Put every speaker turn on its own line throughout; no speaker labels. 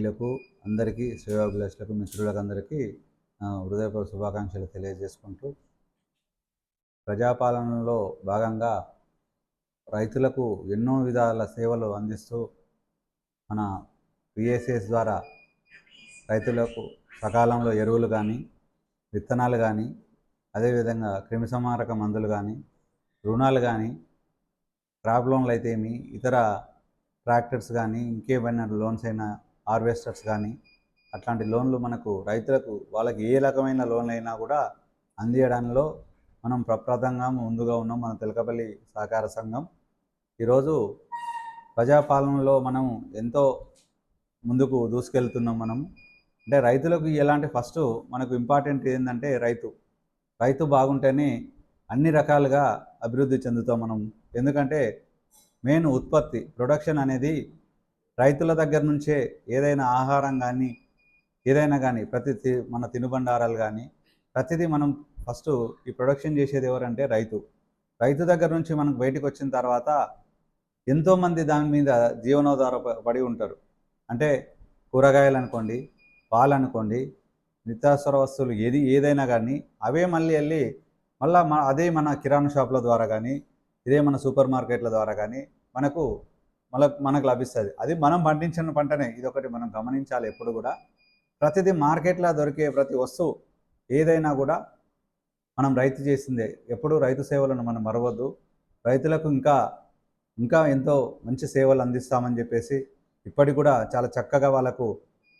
లకు అందరికీ శ్రేయోభిలాషులకు మిత్రులకు అందరికీ హృదయపూర్వ శుభాకాంక్షలు తెలియజేసుకుంటూ ప్రజాపాలనలో భాగంగా రైతులకు ఎన్నో విధాల సేవలు అందిస్తూ మన పిఎస్ఎస్ ద్వారా రైతులకు సకాలంలో ఎరువులు కానీ విత్తనాలు కానీ అదేవిధంగా క్రిమిసంహారక మందులు కానీ రుణాలు కానీ క్రాప్ లోన్లు అయితేమి ఇతర ట్రాక్టర్స్ కానీ ఇంకేమైనా లోన్స్ అయినా హార్వెస్టర్స్ కానీ అట్లాంటి లోన్లు మనకు రైతులకు వాళ్ళకి ఏ రకమైన లోన్లు అయినా కూడా అందియడంలో మనం ప్రప్రదంగా ముందుగా ఉన్నాం మన తెలకపల్లి సహకార సంఘం. ఈరోజు ప్రజాపాలనలో మనం ఎంతో ముందుకు దూసుకెళ్తున్నాం మనం. అంటే రైతులకు ఎలాంటి ఫస్ట్ మనకు ఇంపార్టెంట్ ఏంటంటే రైతు. రైతు బాగుంటేనే అన్ని రకాలుగా అభివృద్ధి చెందుతాం మనం. ఎందుకంటే మెయిన్ ఉత్పత్తి ప్రొడక్షన్ అనేది రైతుల దగ్గర నుంచే ఏదైనా ఆహారం కానీ ఏదైనా కానీ ప్రతి తి- మన తినుబండారాలు కానీ ప్రతిదీ మనం ఫస్ట్ ఈ ప్రొడక్షన్ చేసేది ఎవరంటే రైతు. రైతు దగ్గర నుంచి మనకు బయటకు వచ్చిన తర్వాత ఎంతోమంది దాని మీద జీవనోధార పడి ఉంటారు. అంటే కూరగాయలు అనుకోండి పాలు అనుకోండి నిత్యావసర వస్తువులు ఏది ఏదైనా కానీ అవే మళ్ళీ వెళ్ళి మళ్ళీ మన అదే మన కిరాణా షాపుల ద్వారా కానీ ఇదే మన సూపర్ మార్కెట్ల ద్వారా కానీ మనకు మనకు మనకు లభిస్తుంది. అది మనం పండించిన పంటనే. ఇది ఒకటి మనం గమనించాలి ఎప్పుడు కూడా. ప్రతిదీ మార్కెట్లో దొరికే ప్రతి వస్తువు ఏదైనా కూడా మనం రైతు చేసిందే. ఎప్పుడు రైతు సేవలను మనం మరవద్దు. రైతులకు ఇంకా ఇంకా ఎంతో మంచి సేవలు అందిస్తామని చెప్పేసి ఇప్పటికి కూడా చాలా చక్కగా వాళ్ళకు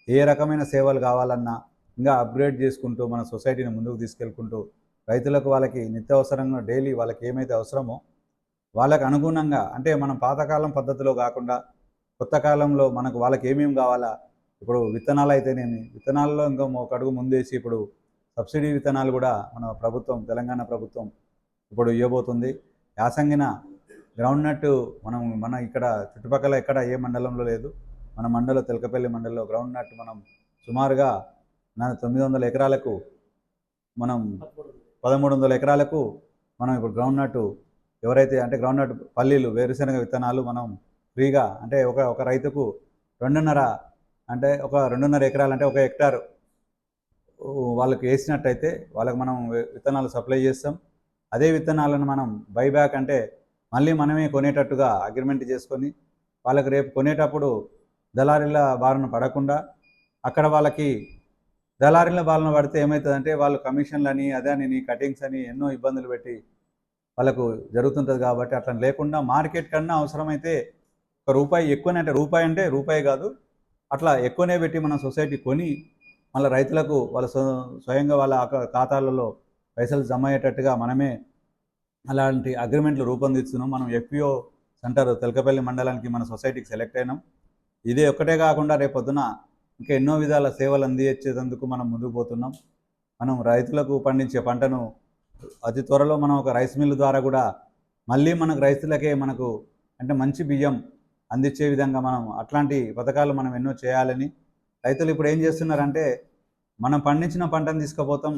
ఏ రకమైన సేవలు కావాలన్నా ఇంకా అప్గ్రేడ్ చేసుకుంటూ మన సొసైటీని ముందుకు తీసుకెళ్కుంటూ రైతులకు వాళ్ళకి నిత్యావసరంగా డైలీ వాళ్ళకి ఏమైతే అవసరమో వాళ్ళకు అనుగుణంగా అంటే మనం పాతకాలం పద్ధతిలో కాకుండా కొత్త కాలంలో మనకు వాళ్ళకి ఏమేమి కావాలా? ఇప్పుడు విత్తనాలు అయితేనేమి? విత్తనాల్లో ఇంకా ఒక అడుగు ముందేసి ఇప్పుడు సబ్సిడీ విత్తనాలు కూడా మన ప్రభుత్వం తెలంగాణ ప్రభుత్వం ఇప్పుడు ఇవ్వబోతుంది. యాసంగిన గ్రౌండ్ నట్ మనం మన ఇక్కడ చుట్టుపక్కల ఎక్కడ ఏ మండలంలో లేదు. మన మండలం తెలకపల్లి మండలంలో గ్రౌండ్ నట్ మనం సుమారుగా నా తొమ్మిది వందల ఎకరాలకు మనం పదమూడు వందల ఎకరాలకు మనం ఇప్పుడు గ్రౌండ్ నట్ ఎవరైతే అంటే గ్రౌండ్ నట్ పల్లీలు వేరుశనగ విత్తనాలు మనం ఫ్రీగా అంటే ఒక ఒక రైతుకు రెండున్నర అంటే ఒక రెండున్నర ఎకరాలు అంటే ఒక హెక్టార్ వాళ్ళకి వేసినట్టయితే వాళ్ళకి మనం విత్తనాలు సప్లై చేస్తాం. అదే విత్తనాలను మనం బైబ్యాక్ అంటే మళ్ళీ మనమే కొనేటట్టుగా అగ్రిమెంట్ చేసుకొని వాళ్ళకి రేపు కొనేటప్పుడు దళారీల బారిన పడకుండా అక్కడ వాళ్ళకి దళారీల బారిన పడితే ఏమవుతుందంటే వాళ్ళు కమిషన్లని అదే అని కటింగ్స్ అని ఎన్నో ఇబ్బందులు పెట్టి వాళ్ళకు జరుగుతుంటుంది కాబట్టి అట్లా లేకుండా మార్కెట్ కన్నా అవసరమైతే ఒక రూపాయి ఎక్కువనే అంటే రూపాయి అంటే రూపాయి కాదు. అట్లా ఎక్కువనే పెట్టి మన సొసైటీ కొని మళ్ళీ రైతులకు వాళ్ళ స్వయంగా వాళ్ళ ఖాతాలలో పైసలు జమ అయ్యేటట్టుగా మనమే అలాంటి అగ్రిమెంట్లు రూపొందిస్తున్నాం. మనం ఎఫ్పిఓ సెంటర్ తెలకపల్లి మండలానికి మన సొసైటీకి సెలెక్ట్ అయినాం. ఇదే ఒక్కటే కాకుండా రేపొద్దున ఇంకా ఎన్నో విధాల సేవలు అందించేందుకు మనం ముందుకు పోతున్నాం. మనం రైతులకు పండించే పంటను అతి త్వరలో మనం ఒక రైస్ మిల్ ద్వారా కూడా మళ్ళీ మనకు రైతులకే మనకు అంటే మంచి బియ్యం అందించే విధంగా మనం అట్లాంటి పథకాలు మనం ఎన్నో చేయాలని రైతులు ఇప్పుడు ఏం చేస్తున్నారంటే మనం పండించిన పంటను తీసుకుపోతాం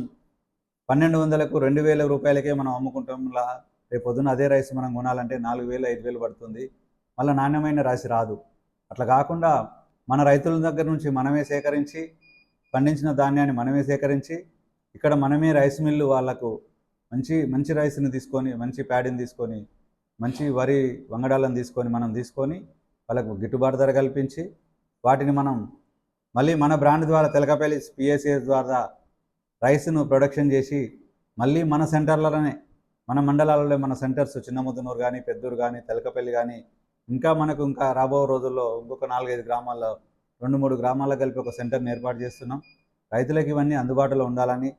పన్నెండు వందలకు రెండు వేల రూపాయలకే మనం అమ్ముకుంటాం లా రేపు పొద్దున అదే రైస్ మనం కొనాలంటే నాలుగు వేలు ఐదు వేలు పడుతుంది మళ్ళీ నాణ్యమైన రాసి రాదు. అట్లా కాకుండా మన రైతుల దగ్గర నుంచి మనమే సేకరించి పండించిన ధాన్యాన్ని మనమే సేకరించి ఇక్కడ మనమే రైస్ మిల్లు వాళ్ళకు మంచి మంచి రైస్ని తీసుకొని మంచి ప్యాడీని తీసుకొని మంచి వరి వంగడాలను తీసుకొని మనం తీసుకొని వాళ్ళకు గిట్టుబాటు ధర కల్పించి వాటిని మనం మళ్ళీ మన బ్రాండ్ ద్వారా తెలకపల్లి పిఎస్సిఎస్ ద్వారా రైస్ను ప్రొడక్షన్ చేసి మళ్ళీ మన సెంటర్లలోనే మన మండలాలలో మన సెంటర్స్ చిన్నముద్దునూరు కానీ పెద్దూరు కానీ తెలకపల్లి కానీ ఇంకా మనకు ఇంకా రాబో రోజుల్లో ఇంకొక నాలుగైదు గ్రామాల్లో రెండు మూడు గ్రామాల్లో కలిపి ఒక సెంటర్ని ఏర్పాటు చేస్తున్నాం. రైతులకు ఇవన్నీ అందుబాటులో ఉండాలని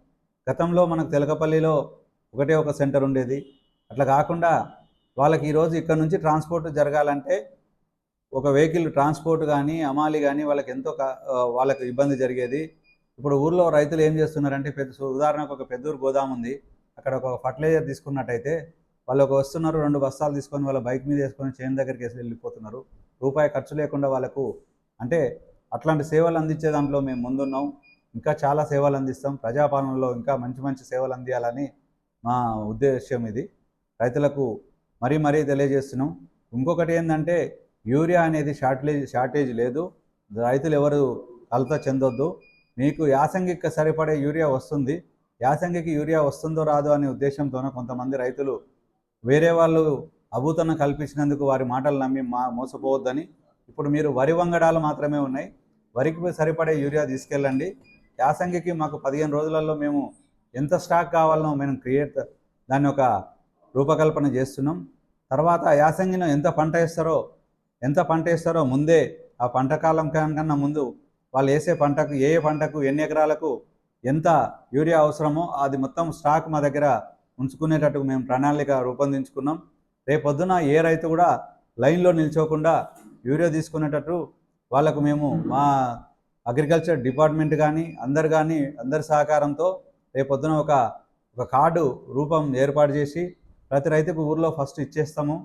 గతంలో మనకు తెలకపల్లిలో ఒకటే ఒక సెంటర్ ఉండేది. అట్లా కాకుండా వాళ్ళకి ఈరోజు ఇక్కడ నుంచి ట్రాన్స్పోర్ట్ జరగాలంటే ఒక వెహికల్ ట్రాన్స్పోర్ట్ కానీ అమాలి కానీ వాళ్ళకి ఎంతో వాళ్ళకి ఇబ్బంది జరిగేది. ఇప్పుడు ఊర్లో రైతులు ఏం చేస్తున్నారంటే పెద్ద ఉదాహరణకు ఒక పెద్దూరు గోదాం ఉంది. అక్కడ ఒక ఫర్టిలైజర్ తీసుకున్నట్టయితే వాళ్ళు ఒక వస్తున్నారు రెండు బస్తాలు తీసుకొని వాళ్ళ బైక్ మీద వేసుకొని చేను దగ్గరికి వేసి వెళ్ళిపోతున్నారు. రూపాయి ఖర్చు లేకుండా వాళ్ళకు అంటే అట్లాంటి సేవలు అందించే దాంట్లో మేము ముందున్నాం. ఇంకా చాలా సేవలు అందిస్తాం. ప్రజాపాలనలో ఇంకా మంచి మంచి సేవలు అందియాలని మా ఉద్దేశం ఇది. రైతులకు మరీ మరీ తెలియజేస్తున్నాం. ఇంకొకటి ఏంటంటే యూరియా అనేది షార్టేజ్ షార్టేజ్ లేదు. రైతులు ఎవరు కలత చెందొద్దు. మీకు యాసంగికి సరిపడే యూరియా వస్తుంది. యాసంగికి యూరియా వస్తుందో రాదో అనే ఉద్దేశంతోనే కొంతమంది రైతులు వేరే వాళ్ళు అభూతన కల్పించినందుకు వారి మాటలు నమ్మి మా మోసపోవద్దని ఇప్పుడు మీరు వరి వంగడాలు మాత్రమే ఉన్నాయి. వరికి సరిపడే యూరియా తీసుకెళ్ళండి. యాసంగికి మాకు పదిహేను రోజులలో మేము ఎంత స్టాక్ కావాలనో మేము క్రియేట్ దాన్ని ఒక రూపకల్పన చేస్తున్నాం. తర్వాత యాసంగిలో ఎంత పంట వేస్తారో ఎంత పంట వేస్తారో ముందే ఆ పంట కాలం కన్నా ముందు వాళ్ళు వేసే పంటకు ఏ ఏ పంటకు ఎన్ని ఎకరాలకు ఎంత యూరియా అవసరమో అది మొత్తం స్టాక్ మా దగ్గర ఉంచుకునేటట్టు మేము ప్రణాళిక రూపొందించుకున్నాం. రేపొద్దున ఏ రైతు కూడా లైన్లో నిల్చోకుండా యూరియా తీసుకునేటట్టు వాళ్ళకు మేము మా అగ్రికల్చర్ డిపార్ట్మెంట్ కానీ అందరు కానీ అందరి సహకారంతో రేపొద్దున ఒక ఒక కార్డు రూపం ఏర్పాటు చేసి ప్రతి రైతుకు ఊర్లో ఫస్ట్ ఇచ్చేస్తాము.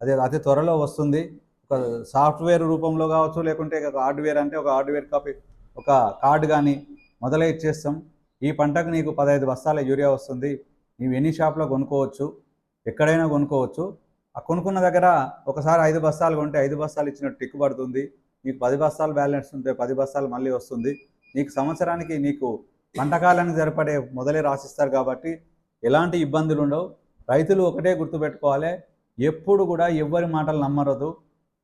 అది అతి త్వరలో వస్తుంది. ఒక సాఫ్ట్వేర్ రూపంలో కావచ్చు లేకుంటే ఒక హార్డ్వేర్ అంటే ఒక హార్డ్వేర్ కాపీ ఒక కార్డు కానీ మొదలై ఇచ్చేస్తాం. ఈ పంటకు నీకు పదహైదు బస్తాల యూరియా వస్తుంది. నీవు ఎన్ని షాప్లో కొనుక్కోవచ్చు ఎక్కడైనా కొనుక్కోవచ్చు. ఆ కొనుక్కున్న దగ్గర ఒకసారి ఐదు బస్తాలు కొంటే ఐదు బస్తాలు ఇచ్చినట్టు టిక్ పడుతుంది. నీకు పది బస్తాలు బ్యాలెన్స్ ఉంటే పది బస్తాలు మళ్ళీ వస్తుంది. నీకు సంవత్సరానికి నీకు పంటకాలానికి సరిపడే మొదలే రాసిస్తారు కాబట్టి ఎలాంటి ఇబ్బందులు ఉండవు. రైతులు ఒకటే గుర్తుపెట్టుకోవాలి. ఎప్పుడు కూడా ఎవ్వరి మాటలు నమ్మరదు.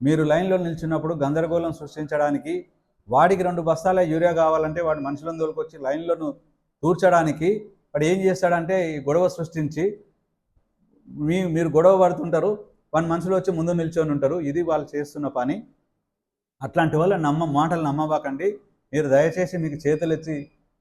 మీరు లైన్లో నిల్చున్నప్పుడు గందరగోళం సృష్టించడానికి వాడికి రెండు బస్తాల యూరియా కావాలంటే వాడు మనుషులను తోలుకొచ్చి లైన్లను తూర్చడానికి వాడు ఏం చేస్తాడంటే ఈ గొడవ సృష్టించి మీ మీరు గొడవ పడుతుంటారు వాడి మనుషులు వచ్చి ముందు నిల్చొని ఉంటారు. ఇది వాళ్ళు చేస్తున్న పని. అట్లాంటి వల్ల నమ్మ మాటలు నమ్మబాకండి. మీరు దయచేసి మీకు చేతులెత్తి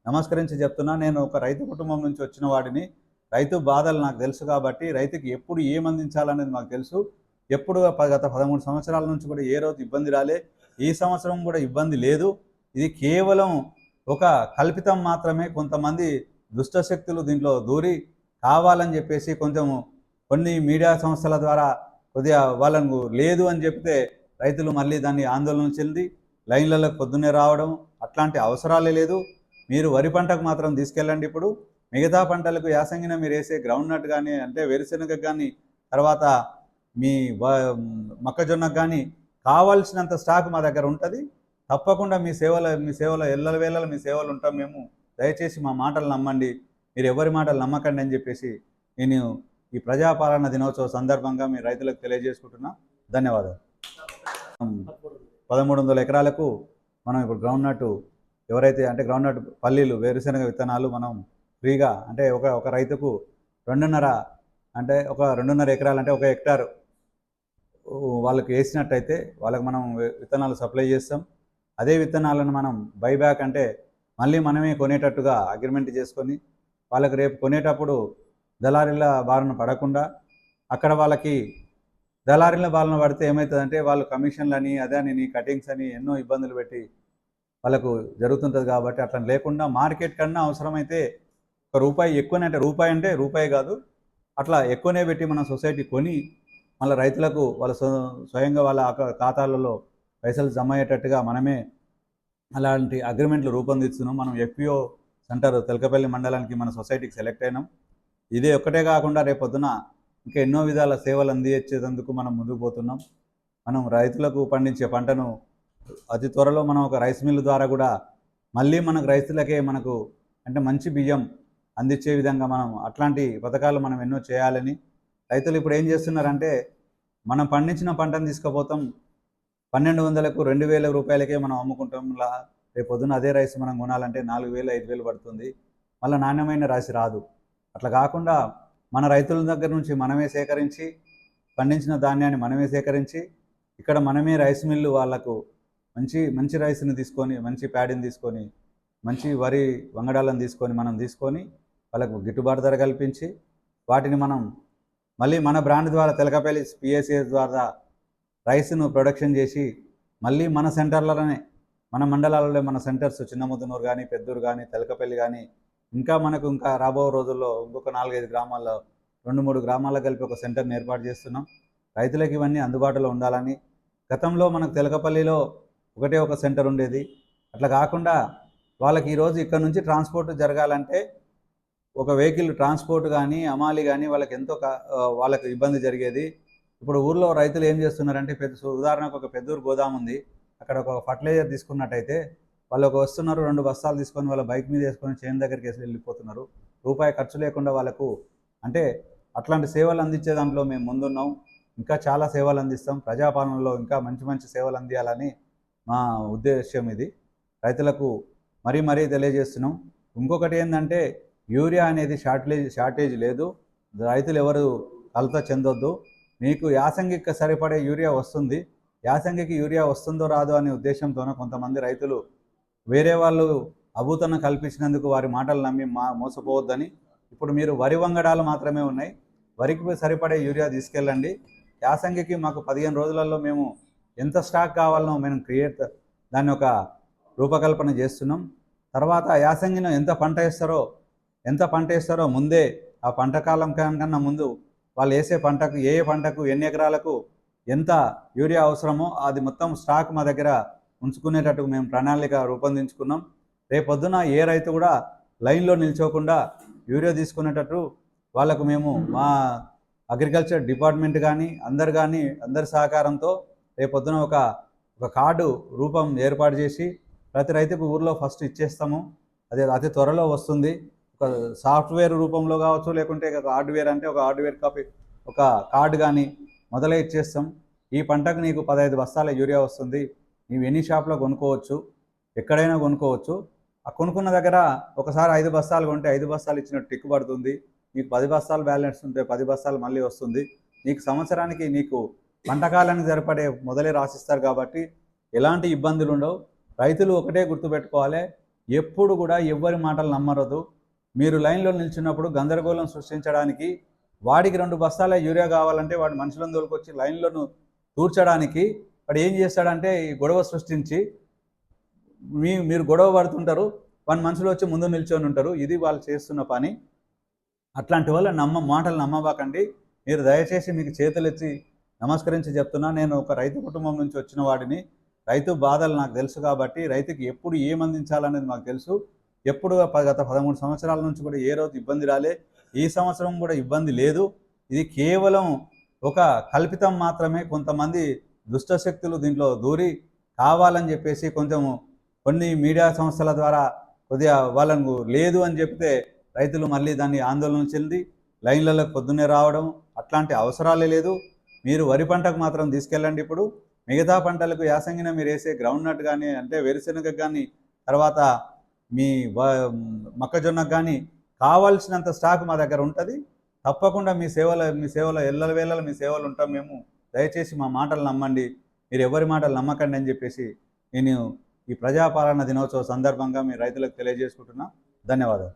నమస్కరించి చెప్తున్నా నేను ఒక రైతు కుటుంబం నుంచి వచ్చిన వాడిని. రైతు బాధలు నాకు తెలుసు కాబట్టి రైతుకి ఎప్పుడు ఏం అందించాలనేది మాకు తెలుసు. ఎప్పుడు ప- గత పదమూడు సంవత్సరాల నుంచి కూడా ఏ రోజు ఇబ్బంది రాలే. ఈ సంవత్సరం కూడా ఇబ్బంది లేదు. ఇది కేవలం ఒక కల్పితం మాత్రమే. కొంతమంది దుష్టశక్తులు దీంట్లో దూరి కావాలని చెప్పేసి కొంచెం కొన్ని మీడియా సంస్థల ద్వారా కొద్దిగా వాళ్ళను లేదు అని చెప్తే రైతులు మళ్ళీ దాన్ని ఆందోళన చెంది లైన్లలో పొద్దున్నే రావడం అట్లాంటి అవసరాలే లేదు. మీరు వరి పంటకు మాత్రం తీసుకెళ్ళండి ఇప్పుడు. మిగతా పంటలకు యాసంగిన మీరు వేసే గ్రౌండ్ నట్ కానీ అంటే వేరుశెనగ కానీ తర్వాత మీ మొక్కజొన్నకు కానీ కావాల్సినంత స్టాక్ మా దగ్గర ఉంటుంది. తప్పకుండా మీ సేవల మీ సేవలో ఎల్లల వేళల మీ సేవలు ఉంటాం మేము. దయచేసి మా మాటలు నమ్మండి. మీరు ఎవరి మాటలు నమ్మకండి అని చెప్పేసి నేను ఈ ప్రజాపాలన దినోత్సవ సందర్భంగా మీ రైతులకు తెలియజేసుకుంటున్నా. ధన్యవాదాలు. పదమూడు వందల ఎకరాలకు మనం ఇప్పుడు గ్రౌండ్ నట్ ఎవరైతే అంటే గ్రౌండ్ నట్ పల్లీలు వేరుశనగ విత్తనాలు మనం ఫ్రీగా అంటే ఒక ఒక రైతుకు రెండున్నర అంటే ఒక రెండున్నర ఎకరాలు అంటే ఒక హెక్టార్ వాళ్ళకి వేసినట్టయితే వాళ్ళకి మనం విత్తనాలు సప్లై చేస్తాం. అదే విత్తనాలను మనం బైబ్యాక్ అంటే మళ్ళీ మనమే కొనేటట్టుగా అగ్రిమెంట్ చేసుకొని వాళ్ళకి రేపు కొనేటప్పుడు దళారీల బారిన పడకుండా అక్కడ వాళ్ళకి దళారీల బారిన పడితే ఏమవుతుందంటే వాళ్ళు కమిషన్లని అదే అని కటింగ్స్ అని ఎన్నో ఇబ్బందులు పెట్టి వాళ్ళకు జరుగుతుంటుంది కాబట్టి అట్లా లేకుండా మార్కెట్ కన్నా అవసరమైతే ఒక రూపాయి ఎక్కువనే అంటే రూపాయి అంటే రూపాయి కాదు. అట్లా ఎక్కువనే పెట్టి మన సొసైటీ కొని మళ్ళీ రైతులకు వాళ్ళ స్వయంగా వాళ్ళ ఖాతాలలో పైసలు జమ అయ్యేటట్టుగా మనమే అలాంటి అగ్రిమెంట్లు రూపొందిస్తున్నాం. మనం ఎఫ్పిఓ సెంటర్ తెలకపల్లి మండలానికి మన సొసైటీకి సెలెక్ట్ అయినాం. ఇదే ఒక్కటే కాకుండా రేపొద్దున ఇంకా ఎన్నో విధాల సేవలు అందించేందుకు మనం ముందుకు పోతున్నాం. మనం రైతులకు పండించే పంటను అతి త్వరలో మనం ఒక రైస్ మిల్ ద్వారా కూడా మళ్ళీ మనకు రైతులకే మనకు అంటే మంచి బియ్యం అందించే విధంగా మనం అట్లాంటి పథకాలు మనం ఎన్నో చేయాలని రైతులు ఇప్పుడు ఏం చేస్తున్నారంటే మనం పండించిన పంటను తీసుకుపోతాం పన్నెండు వందలకు రెండు వేల రూపాయలకే మనం అమ్ముకుంటాం రేపు పొద్దున అదే రైస్ మనం కొనాలంటే నాలుగు వేలు ఐదు వేలు పడుతుంది మళ్ళీ నాణ్యమైన రైస్ రాదు. అట్లా కాకుండా మన రైతుల దగ్గర నుంచి మనమే సేకరించి పండించిన ధాన్యాన్ని మనమే సేకరించి ఇక్కడ మనమే రైస్ మిల్లు వాళ్ళకు మంచి మంచి రైస్ని తీసుకొని మంచి ప్యాడీని తీసుకొని మంచి వరి వంగడాలను తీసుకొని మనం తీసుకొని వాళ్ళకు గిట్టుబాటు ధర కల్పించి వాటిని మనం మళ్ళీ మన బ్రాండ్ ద్వారా తెలకపల్లి పిఎస్ఏ ద్వారా రైస్ను ప్రొడక్షన్ చేసి మళ్ళీ మన సెంటర్లలోనే మన మండలాలలో మన సెంటర్స్ చిన్నముద్దునూరు కానీ పెద్దూరు కానీ తెలకపల్లి కానీ ఇంకా మనకు ఇంకా రాబో రోజుల్లో ఇంకొక నాలుగైదు గ్రామాల్లో రెండు మూడు గ్రామాల్లో కలిపి ఒక సెంటర్ని ఏర్పాటు చేస్తున్నాం. రైతులకు ఇవన్నీ అందుబాటులో ఉండాలని గతంలో మనకు తెలకపల్లిలో ఒకటే ఒక సెంటర్ ఉండేది. అట్లా కాకుండా వాళ్ళకి ఈరోజు ఇక్కడ నుంచి ట్రాన్స్పోర్ట్ జరగాలంటే ఒక వెహికల్ ట్రాన్స్పోర్ట్ కానీ అమాలి కానీ వాళ్ళకి ఎంతో కా- వాళ్ళకి ఇబ్బంది జరిగేది. ఇప్పుడు ఊర్లో రైతులు ఏం చేస్తున్నారంటే పెద్ద ఉదాహరణకు ఒక పెద్దూరు గోదాం ఉంది. అక్కడ ఒక ఫర్టిలైజర్ తీసుకున్నట్టయితే వాళ్ళు ఒక వస్తున్నారు రెండు బస్తాలు తీసుకొని వాళ్ళ బైక్ మీద వేసుకొని చేను దగ్గరికి వేసి వెళ్ళిపోతున్నారు. రూపాయి ఖర్చు లేకుండా వాళ్ళకు అంటే అట్లాంటి సేవలు అందించే దాంట్లో మేము ముందున్నాం. ఇంకా చాలా సేవలు అందిస్తాం. ప్రజాపాలనలో ఇంకా మంచి మంచి సేవలు అందియాలని మా ఉద్దేశం ఇది. రైతులకు మరీ మరీ తెలియజేస్తున్నాం. ఇంకొకటి ఏంటంటే యూరియా అనేది షార్టేజ్ షార్టేజ్ లేదు. రైతులు ఎవరు కలత చెందొద్దు. మీకు యాసంగికి సరిపడే యూరియా వస్తుంది. యాసంగికి యూరియా వస్తుందో రాదో అనే ఉద్దేశంతోనే కొంతమంది రైతులు వేరే వాళ్ళు అభూతన కల్పించినందుకు వారి మాటలు నమ్మి మా మోసపోవద్దని ఇప్పుడు మీరు వరి వంగడాలు మాత్రమే ఉన్నాయి. వరికి సరిపడే యూరియా తీసుకెళ్ళండి. యాసంగికి మాకు పదిహేను రోజులలో మేము ఎంత స్టాక్ కావాలనో మేము క్రియేట్ దాన్ని ఒక రూపకల్పన చేస్తున్నాం. తర్వాత యాసంగిన ఎంత పంట వేస్తారో ఎంత పంట వేస్తారో ముందే ఆ పంట కాలం కన్నా ముందు వాళ్ళు వేసే పంటకు ఏ ఏ పంటకు ఎన్ని ఎకరాలకు ఎంత యూరియా అవసరమో అది మొత్తం స్టాక్ మా దగ్గర ఉంచుకునేటట్టు మేము ప్రణాళిక రూపొందించుకున్నాం. రేపొద్దున ఏ రైతు కూడా లైన్లో నిల్చోకుండా యూరియా తీసుకునేటట్టు వాళ్ళకు మేము మా అగ్రికల్చర్ డిపార్ట్మెంట్ కానీ అందరు కానీ అందరి సహకారంతో రేపొద్దున ఒక ఒక కార్డు రూపం ఏర్పాటు చేసి ప్రతి రైతుకు ఊర్లో ఫస్ట్ ఇచ్చేస్తాము. అదే అతి త్వరలో వస్తుంది. ఒక సాఫ్ట్వేర్ రూపంలో కావచ్చు లేకుంటే ఒక హార్డ్వేర్ అంటే ఒక హార్డ్వేర్ కాపీ ఒక కార్డు కానీ మొదలై ఇచ్చేస్తాం ఈ పంటకు నీకు పదహైదు బస్తాల యూరియా వస్తుంది. నీవు ఎన్ని షాప్లో కొనుక్కోవచ్చు. ఎక్కడైనా కొనుక్కోవచ్చు. ఆ కొనుక్కున్న దగ్గర ఒకసారి ఐదు బస్తాలు కొంటే ఐదు బస్తాలు ఇచ్చినట్టు టిక్ పడుతుంది. నీకు పది బస్తాలు బ్యాలెన్స్ ఉంటే పది బస్తాలు మళ్ళీ వస్తుంది. నీకు సంవత్సరానికి నీకు పంటకాలానికి సరిపడే మొదలే రాసిస్తారు కాబట్టి ఎలాంటి ఇబ్బందులు ఉండవు. రైతులు ఒకటే గుర్తుపెట్టుకోవాలి. ఎప్పుడు కూడా ఎవ్వరి మాటలు నమ్మరదు. మీరు లైన్లో నిల్చున్నప్పుడు గందరగోళం సృష్టించడానికి వాడికి రెండు బస్తాల యూరియా కావాలంటే వాడు మనుషులను తోలుకొచ్చి లైన్లను తూర్చడానికి వాడు ఏం చేస్తాడంటే ఈ గొడవ సృష్టించి మీ మీరు గొడవ పడుతుంటారు వాడి మనుషులు వచ్చి ముందు నిల్చొని ఉంటారు. ఇది వాళ్ళు చేస్తున్న పని. అట్లాంటి వల్ల నమ్మ మాటలు నమ్మబాకండి. మీరు దయచేసి మీకు చేతులెత్తి నమస్కరించి చెప్తున్నా నేను ఒక రైతు కుటుంబం నుంచి వచ్చిన వాడిని. రైతు బాధలు నాకు తెలుసు కాబట్టి రైతుకి ఎప్పుడు ఏం అందించాలనేది మాకు తెలుసు. ఎప్పుడు ప- గత పదమూడు సంవత్సరాల నుంచి కూడా ఏ రోజు ఇబ్బంది రాలే. ఈ సంవత్సరం కూడా ఇబ్బంది లేదు. ఇది కేవలం ఒక కల్పితం మాత్రమే. కొంతమంది దుష్టశక్తులు దీంట్లో దూరి కావాలని చెప్పేసి కొంచెం కొన్ని మీడియా సంస్థల ద్వారా కొద్దిగా వాళ్ళను లేదు అని చెప్తే రైతులు మళ్ళీ దాన్ని ఆందోళన చెంది లైన్లలో పొద్దున్నే రావడం అట్లాంటి అవసరాలే లేదు. మీరు వరి పంటకు మాత్రం తీసుకెళ్ళండి ఇప్పుడు. మిగతా పంటలకు యాసంగిన మీరు వేసే గ్రౌండ్ నట్ కానీ అంటే వేరుశెనగకు కానీ తర్వాత మీ మొక్కజొన్నకు కానీ కావాల్సినంత స్టాక్ మా దగ్గర ఉంటుంది. తప్పకుండా మీ సేవల మీ సేవలో ఎల్లల వేళల మీ సేవలు ఉంటాం మేము. దయచేసి మా మాటలు నమ్మండి. మీరు ఎవరి మాటలు నమ్మకండి అని చెప్పేసి నేను ఈ ప్రజాపాలన దినోత్సవ సందర్భంగా మీ రైతులకు తెలియజేసుకుంటున్నా. ధన్యవాదాలు.